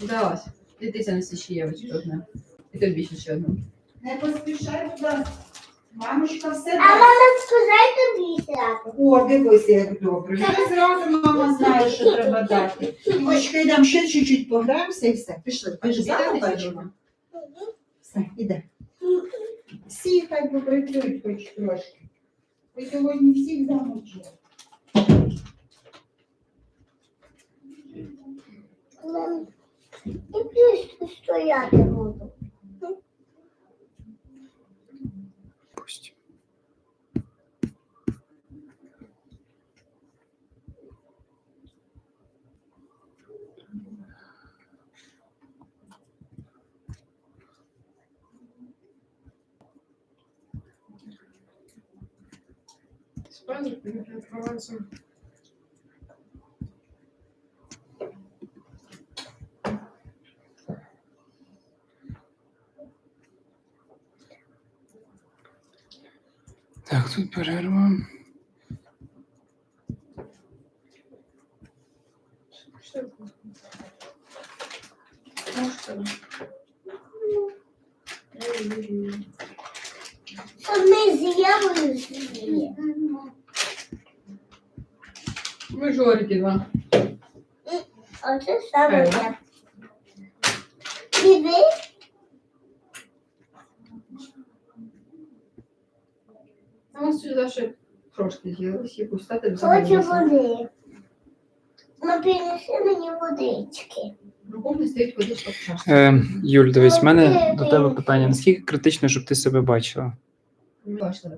Давай. І ти занеси ще Євочка одна. І тобі ще ще одну. Не поспішай, будь ласка. Мамочка все А мама сказай тобі зразу. О, дивися, як добре. Вже зразу мама знає, що треба дати. Івочка, йдемо ще чуть-чуть пограємося і все. Пішли. Ми ж замок бачимо. Все, іде. Всі хай попрацюють хоч трошки. Ви сьогодні всіх замучили. Мам, Я просто стояти буду. Пусть. Справді, інформацію. Так, тут перерва. Ми з Євою з'їли. Мажорики два. Оце саме я. Диви, А у нас тут даже трошки з'явилось, яку стати хочу води. Ну, принеси мені водички. Стоїть водичка в чашці. Е, Юль, дивись, в мене до тебе питання. Наскільки критично, щоб ти себе бачила? Бачила.